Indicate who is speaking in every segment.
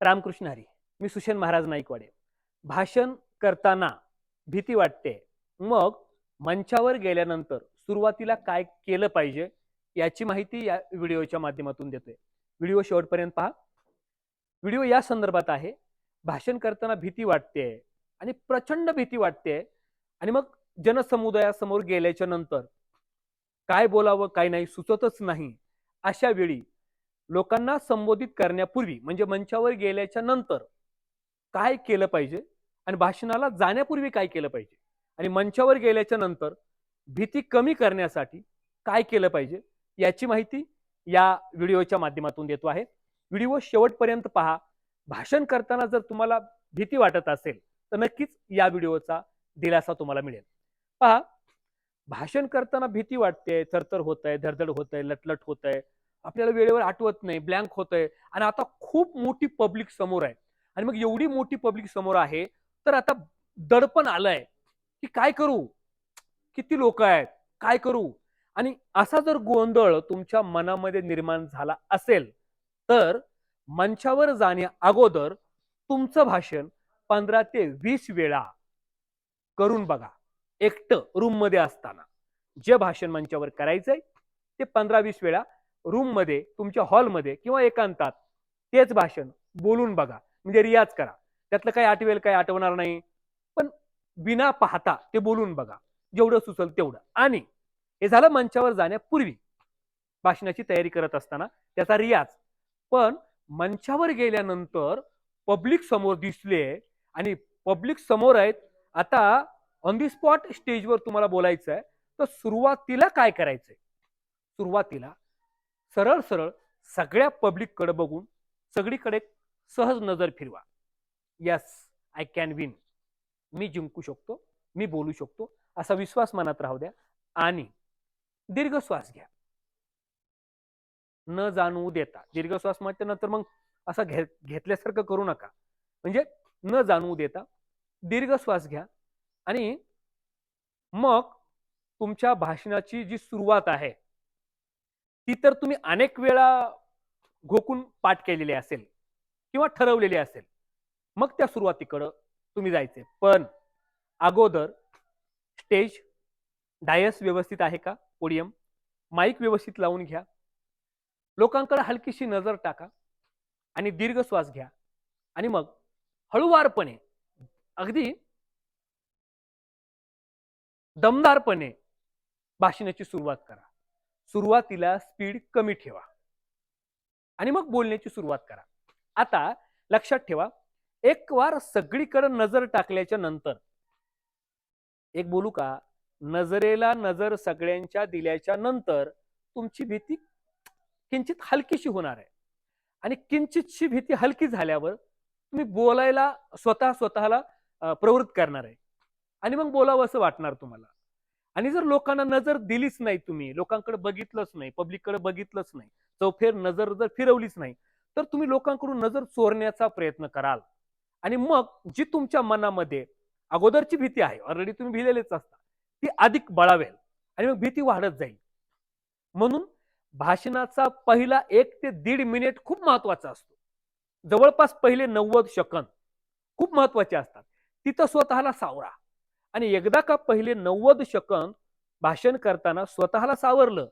Speaker 1: रामकृष्ण हरी मी सुशेन महाराज नाईकवाडे. भाषण करताना भीती वाटते. मग मंचावर गेल्यानंतर सुरुवातीला काय केलं पाहिजे याची माहिती या व्हिडिओच्या माध्यमातून देतोय. व्हिडिओ शेवटपर्यंत पहा. व्हिडिओ या संदर्भात आहे. भाषण करताना भीती वाटते आणि प्रचंड भीती वाटते. आणि मग जनसमुदायासमोर गेल्याच्यानंतर काय बोलावं काय नाही सुचतच नाही अशा वेळी लोकांना संबोधित करण्यापूर्वी म्हणजे मंचावर गेल्याच्यानंतर काय केलं पाहिजे? आणि भाषणाला जाण्यापूर्वी काय केलं पाहिजे? आणि मंचावर गेल्याच्यानंतर भीती कमी करण्यासाठी काय केलं पाहिजे? याची माहिती या व्हिडिओच्या माध्यमातून देतो आहे. व्हिडिओ शेवटपर्यंत पहा. भाषण करताना जर तुम्हाला भीती वाटत असेल तर नक्कीच या व्हिडिओचा दिलासा तुम्हाला मिळेल. पहा. भाषण करताना भीती वाटते थरथर होत आहे धडधड होत आहे लटलट होत आहे आपल्याला वेळेवर आठवत नाही ब्लँक होत आहे आणि आता खूप मोठी पब्लिक समोर आहे. आणि मग एवढी मोठी पब्लिक समोर आहे तर आता दडपण आलंय की काय करू? किती लोक आहेत? काय करू? आणि असा जर गोंधळ तुमच्या मनामध्ये निर्माण झाला असेल तर मंचावर जाण्या अगोदर तुमचं भाषण पंधरा ते वीस वेळा करून बघा. एकटं रूममध्ये असताना. जे भाषण मंचावर करायचंय ते पंधरा वीस वेळा रूममध्ये तुमच्या हॉलमध्ये किंवा एकांतात तेच भाषण बोलून बघा. म्हणजे रियाज करा. त्यातलं काही आठवेल काही आठवणार नाही. पण बिना पाहता ते बोलून बघा. जेवढं सुचल तेवढं. आणि हे झालं मंचावर जाण्यापूर्वी. भाषणाची तयारी करत असताना त्याचा रियाज. पण मंचावर गेल्यानंतर पब्लिक समोर दिसले आणि पब्लिक समोर आहेत. आता ऑन दी स्पॉट स्टेजवर तुम्हाला बोलायचं आहे तर सुरुवातीला काय करायचंय? सुरुवातीला सरळ सरळ सगळ्या पब्लिककडे बघून सगळीकडे सहज नजर फिरवा. यस आय कॅन विन मी जिंकू शकतो मी बोलू शकतो असा विश्वास मनात राहू द्या आणि दीर्घ श्वास घ्या. न जाणवू देता. दीर्घ श्वास म्हटल्यानंतर मग असा घे घेतल्यासारखं करू नका. म्हणजे न जाणवू देता दीर्घ श्वास घ्या आणि मग तुमच्या भाषणाची जी सुरुवात आहे ती तर तुम्ही अनेक वेळा घोकून पाठ केलेली असेल किंवा ठरवलेली असेल. मग त्या सुरुवातीकडं तुम्ही जायचे पण अगोदर स्टेज डायस व्यवस्थित आहे का? पोडियम. माईक व्यवस्थित लावून घ्या. लोकांकडे हलकीशी नजर टाका आणि दीर्घ श्वास घ्या. आणि मग हळूवारपणे अगदी दमदारपणे भाषणाची सुरुवात करा. सुरुवातीला स्पीड कमी ठेवा. आणि मग बोलण्याची सुरुवात करा. आता लक्षात ठेवा एक वार सगळीकडे नजर टाकल्याच्या नंतर एक बोलू का नजरेला नजर सगळ्यांच्या दिल्याच्या नंतर तुमची भीती किंचित हलकीशी होणार आहे. आणि किंचितशी भीती हलकी झाल्यावर तुम्ही बोलायला स्वतः स्वतःला प्रवृत्त करणार आहे. आणि मग बोलावं असं वाटणार तुम्हाला. आणि जर लोकांना नजर दिलीच नाही तुम्ही लोकांकडे बघितलंच नाही पब्लिककडे बघितलंच नाही चौफेर नजर जर फिरवलीच नाही तर तुम्ही लोकांकडून नजर चोरण्याचा प्रयत्न कराल. आणि मग जी तुमच्या मनामध्ये अगोदरची भीती आहे ऑलरेडी तुम्ही भिलेलेच असता ती अधिक बळावेल आणि मग भीती वाढत जाईल. म्हणून भाषणाचा पहिला एक ते दीड मिनिट खूप महत्त्वाचा असतो. जवळपास पहिले नव्वद शकंद खूप महत्त्वाचे असतात. तिथं स्वतःला सावरा. आणि एकदा का पहिले नव्वद सेकंद भाषण करताना स्वतःला सावरलं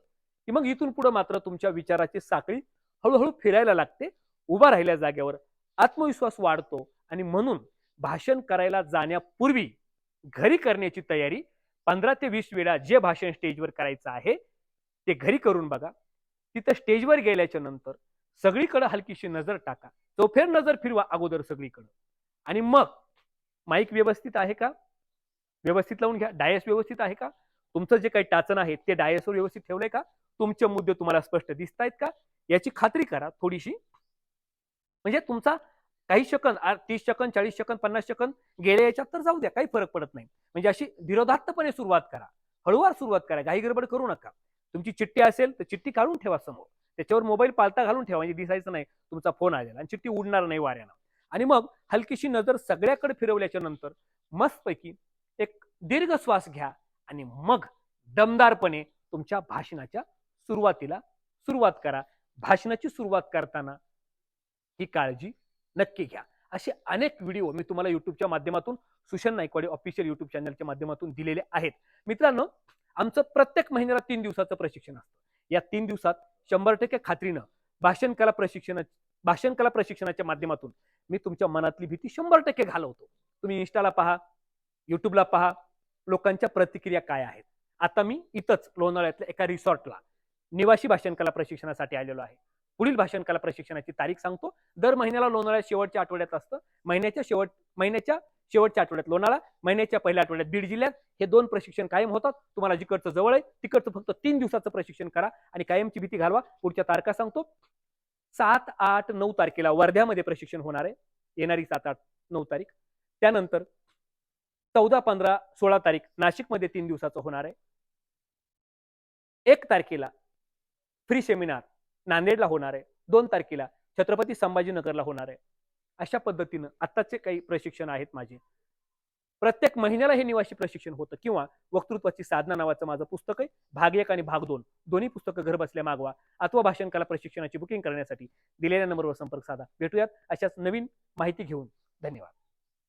Speaker 1: की मग इथून पुढे मात्र तुमच्या विचाराची साखळी हळूहळू फिरायला लागते उभा राहिल्या जागेवर. आत्मविश्वास वाढतो आणि म्हणून भाषण करायला जाण्यापूर्वी घरी करण्याची तयारी पंधरा ते वीस वेळा जे भाषण स्टेजवर करायचं आहे ते घरी करून बघा. तिथं स्टेजवर गेल्याच्यानंतर सगळीकडे हलकीशी नजर टाका. चौफेर नजर फिरवा अगोदर सगळीकडं. आणि मग माईक व्यवस्थित आहे का? व्यवस्थित लावून घ्या. डायस व्यवस्थित आहे का? तुमचं जे काही टाचण आहे ते डायसवर व्यवस्थित ठेवलंय का? तुमचे मुद्दे तुम्हाला स्पष्ट दिसत आहेत का? याची खात्री करा थोडीशी. म्हणजे तुमचा काही सेकंद तीस सेकंद चाळीस सेकंद पन्नास सेकंद गेल्या याच्यात तर जाऊ द्या काही फरक पडत नाही. म्हणजे अशी धीरोधात्तपणे सुरुवात करा. हळूवार सुरुवात करा. घाई गडबड करू नका. तुमची चिठ्ठी असेल तर चिठ्ठी काढून ठेवा समोर. त्याच्यावर मोबाईल पालता घालून ठेवा. म्हणजे दिसायचं नाही तुमचा फोन आलेला आणि चिठ्ठी उडणार नाही वाऱ्यानं. आणि मग हलकीशी नजर सगळ्याकडे फिरवल्याच्या नंतर मस्तपैकी एक दीर्घ श्वास घ्या आणि मग दमदारपणे तुमच्या भाषणाच्या सुरुवातीला सुरुवात करा. भाषणाची सुरुवात करताना ही काळजी नक्की घ्या. असे अनेक व्हिडिओ मी तुम्हाला युट्यूबच्या माध्यमातून सुशन नाईकवाडे ऑफिशियल युट्यूब चॅनलच्या माध्यमातून दिलेले आहेत. मित्रांनो आमचं प्रत्येक महिन्याला तीन दिवसाचं प्रशिक्षण असतं. या तीन दिवसात शंभर टक्के खात्रीनं भाषण कला प्रशिक्षण भाषण कला प्रशिक्षणाच्या माध्यमातून मी तुमच्या मनातली भीती शंभर टक्के घालवतो. तुम्ही इन्स्टाला पहा युट्यूबला पहा. लोकांच्या प्रतिक्रिया काय आहेत? आता मी इथंच लोणावळ्यातल्या एका रिसॉर्टला निवासी भाषण कला प्रशिक्षणासाठी आलेलो आहे. पुढील भाषण कला प्रशिक्षणाची तारीख सांगतो. दर महिन्याला लोणावळ्या शेवटच्या आठवड्यात असतं. महिन्याच्या शेवट महिन्याच्या शेवटच्या आठवड्यात लोणाळा महिन्याच्या पहिल्या आठवड्यात बीड जिल्ह्यात. हे दोन प्रशिक्षण कायम होतात. तुम्हाला जिकडचं जवळ आहे तिकडचं फक्त तीन दिवसाचं प्रशिक्षण करा आणि कायमची भीती घालवा. पुढच्या तारखा सांगतो. सात आठ नऊ तारखेला वर्ध्यामध्ये प्रशिक्षण होणार आहे. येणारी सात आठ नऊ तारीख. त्यानंतर चौदा पंधरा सोळा तारीख नाशिकमध्ये तीन दिवसाचं होणार आहे. एक तारखेला फ्री सेमिनार नांदेडला होणार आहे. दोन तारखेला छत्रपती संभाजीनगरला होणार आहे. अशा पद्धतीनं आत्ताचे काही प्रशिक्षण आहेत माझे. प्रत्येक महिन्याला हे निवासी प्रशिक्षण होतं किंवा वक्तृत्वाची साधना नावाचं माझं पुस्तक आहे. भाग एक आणि भाग दोन. दोन्ही पुस्तकं घर बसल्या मागवा. अथवा भाषण कला प्रशिक्षणाची बुकिंग करण्यासाठी दिलेल्या नंबरवर संपर्क साधा. भेटूयात अशाच नवीन माहिती घेऊन. धन्यवाद.